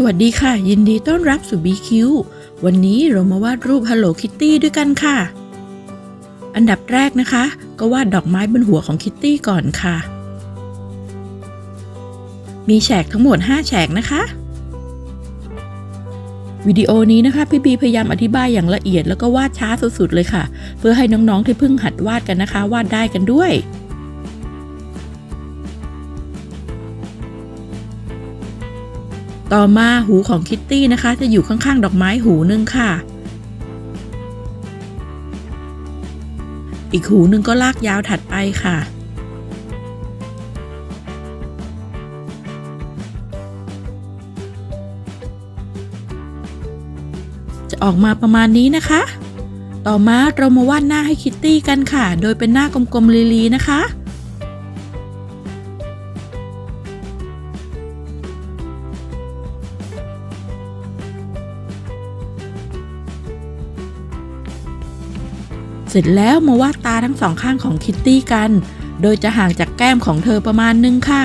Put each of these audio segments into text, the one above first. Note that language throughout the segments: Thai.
สวัสดีค่ะ ยินดีต้อนรับสู่ BQ วันนี้เรามาวาดรูป Hello Kitty ด้วยกันค่ะ อันดับแรกนะคะ ก็วาดดอกไม้บนหัวของคิตตี้ก่อนค่ะ มีแฉกทั้งหมด 5 แฉกนะคะ วิดีโอนี้นะคะ พี่บีพยายามอธิบายอย่างละเอียดแล้วก็วาดช้าสุดๆเลยค่ะ เพื่อให้น้องๆที่เพิ่งหัดวาดกันนะคะ วาดได้กันด้วย ต่อมาหูของคิตตี้นะคะ จะอยู่ข้างๆ ดอกไม้หูหนึ่งค่ะ อีกหูหนึ่งก็ลากยาวถัดไปค่ะ จะออกมาประมาณนี้นะคะ ต่อมาเรามาวาดหน้าให้คิตตี้กันค่ะ โดยเป็นหน้ากลมๆลีๆนะคะ เสร็จแล้วมาวาดตาทั้งสองข้างของคิตตี้กัน โดยจะห่างจากแก้มของเธอประมาณนึงค่ะ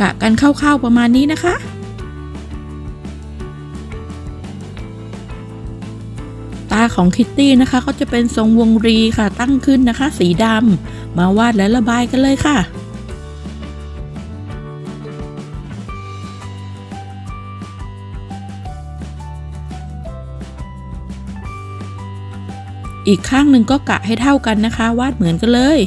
กะกันคร่าวๆประมาณนี้นะคะตาของคิตตี้นะคะก็จะเป็นทรงวงรีค่ะตั้งขึ้นนะคะ สีดำมาวาดและระบายกันเลยค่ะ อีกข้างหนึ่งก็กะให้เท่ากันนะคะ วาดเหมือนกันเลย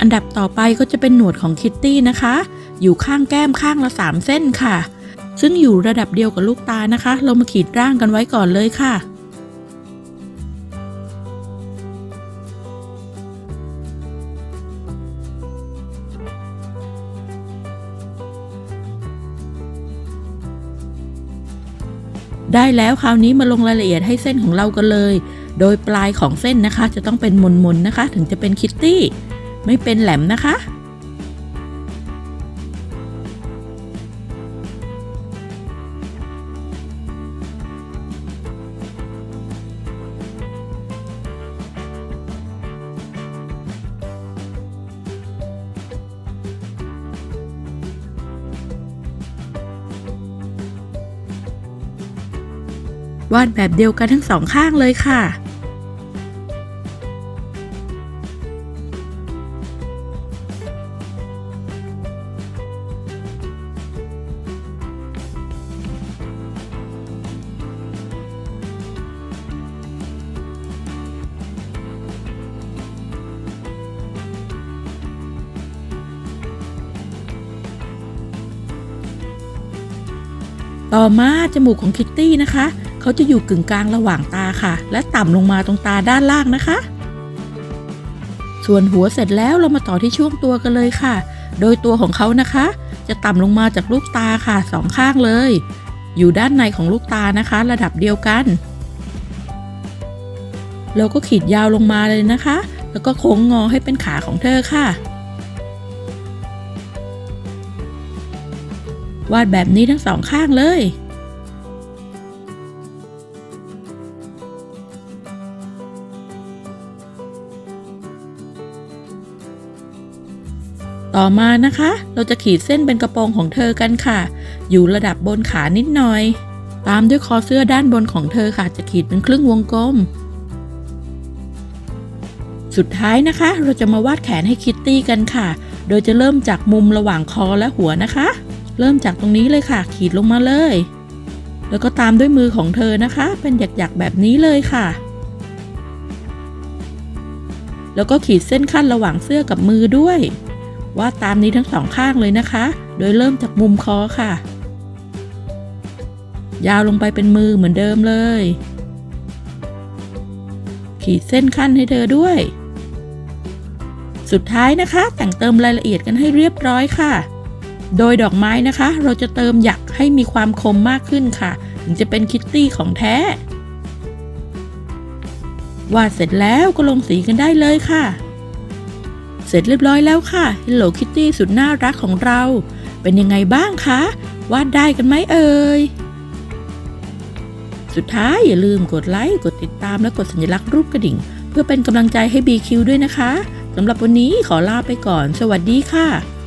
อันดับต่อไปก็จะเป็นหนวดของคิตตี้นะคะ อยู่ข้างแก้มข้างละ 3 เส้นค่ะ ซึ่งอยู่ระดับเดียวกับลูกตานะคะ เรามาขีดร่างกันไว้ก่อนเลยค่ะ ได้แล้วคราวนี้มาลงรายละเอียดให้เส้นของเรากันเลย โดยปลายของเส้นนะคะ จะต้องเป็นมนๆนะคะ ถึงจะเป็นคิตตี้ ไม่เป็นแหลมนะคะ วาดแบบเดียวกันทั้งสองข้างเลยค่ะ ต่อมาจมูกของคิตตี้นะคะ เขาจะอยู่กึ่งกลางระหว่างตาค่ะ และต่ำลงมาตรงตาด้านล่างนะคะ ส่วนหัวเสร็จแล้วเรามาต่อที่ช่วงตัวกันเลยค่ะ โดยตัวของเขานะคะ จะต่ำลงมาจากลูกตาค่ะสองข้างเลย อยู่ด้านในของลูกตานะคะ ระดับเดียวกันเราก็ขีดยาวลงมาเลยนะคะ แล้วก็โค้งงอให้เป็นขาของเธอค่ะ วาดแบบนี้ทั้งสองข้างเลย ต่อมานะคะ เราจะขีดเส้นเป็นกระโปรงของเธอกันค่ะ อยู่ระดับบนขานิดหน่อย ตามด้วยคอเสื้อด้านบนของเธอค่ะ จะขีดเป็นครึ่งวงกลม สุดท้ายนะคะ เราจะมาวาดแขนให้คิตตี้กันค่ะ โดยจะเริ่มจากมุมระหว่างคอและหัวนะคะ เริ่มจากตรงนี้เลยค่ะ ขีดลงมาเลย แล้วก็ตามด้วยมือของเธอนะคะ เป็นหยักๆแบบนี้เลยค่ะแล้วก็ขีดเส้นขั้นระหว่างเสื้อกับมือด้วย วาดตามนี้ทั้งสองข้างเลยนะคะ โดยเริ่มจากมุมคอค่ะ ยาวลงไปเป็นมือเหมือนเดิมเลย ขีดเส้นขั้นให้เธอด้วย สุดท้ายนะคะ แต่งเติมรายละเอียดกันให้เรียบร้อยค่ะ โดยดอกไม้นะคะ เราจะเติมหยักให้มีความคมมากขึ้นค่ะ ถึงจะเป็นคิตตี้ของแท้ วาดเสร็จแล้วก็ลงสีกันได้เลยค่ะ เสร็จเรียบร้อยแล้วค่ะ Hello Kitty สุดน่ารักของเรา เป็นยังไงบ้างคะ วาดได้กันไหมเอ่ย สุดท้ายอย่าลืมกดไลค์ กดติดตามและกดสัญลักษณ์รูปกระดิ่ง เพื่อเป็นกำลังใจให้ BQ ด้วยนะคะสำหรับวันนี้ขอลาไปก่อน สวัสดีค่ะ